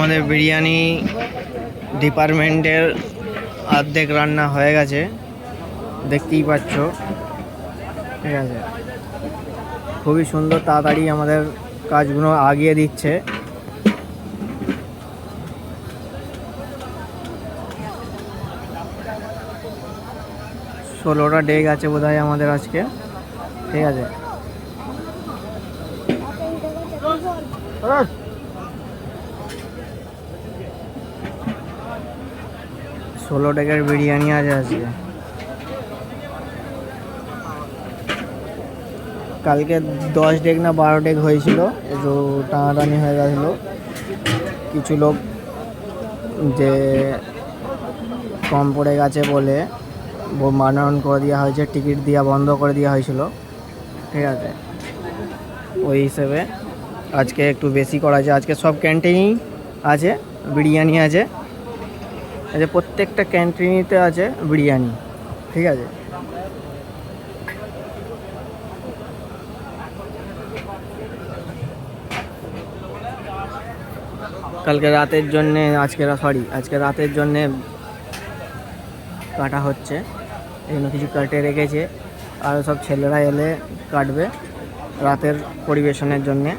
আমাদের বিরিয়ানি ডিপার্টমেন্টের অর্ধেক রান্না হয়ে গেছে। দেখতেই পাচ্ছ। ঠিক আছে। খুবই সুন্দর, তাড়াতাড়ি আমাদের কাজগুলো আগিয়ে দিচ্ছে। ষোলোটা ডেক আছে বোধহয় আমাদের আজকে। ঠিক আছে। ষোলো ডেকের বিরিয়ানি আছে আজকে কালকে দশ ডেক না বারো ডেক হয়েছিল, একটু টানাটানি হয়ে গেছিল। কিছু লোক যে কম পড়ে গেছে বলে মানন করে দেওয়া হয়েছে, টিকিট দেওয়া বন্ধ করে দেওয়া হয়েছিল। ঠিক আছে। ওই হিসেবে আজকে একটু বেশি করা আছে। আজকে সব ক্যান্টিনই আছে, বিরিয়ানি আছে। আচ্ছা প্রত্যেকটা ক্যান্টিনিতে আছে বিরিয়ানি, ঠিক আছে? কালকে রাতের জন্যে, আজকে সরি আজকে রাতের জন্যে কাটা হচ্ছে এগুলো কিছু কাটে রেখেছে, আর সব ছেলেরা এলে কাটবে রাতের পরিবেশনের জন্যে।